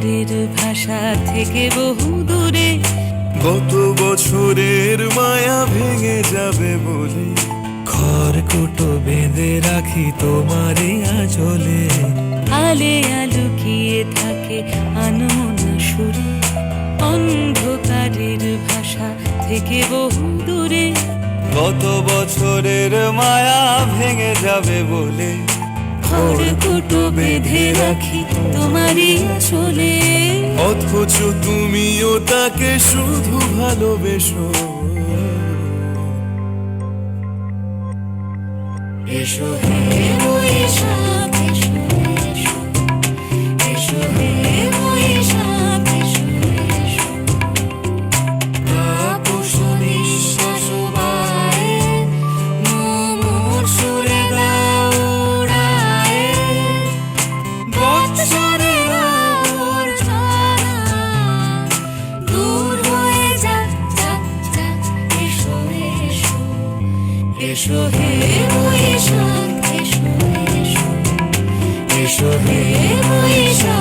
অন্ধকারের ভাষা থেকে বহু দূরে। গত বছরের মায়া ভেঙে যাবে বলে। খড়কুটো বেঁধে রাখি তোমারই আঁচলে। আলে আলুকিয়ে থাকে আনমনা সুরে। অন্ধকারের ভাষা থেকে বহু দূরে। গত বছরের মায়া ভেঙে যাবে বলে। বেঁধে রাখি তোমারই চলে অথচ তুমিও তাকে শুধু ভালোবেসো। এসো হে এসো হে এসো এসো। এসো হে বৈশাখ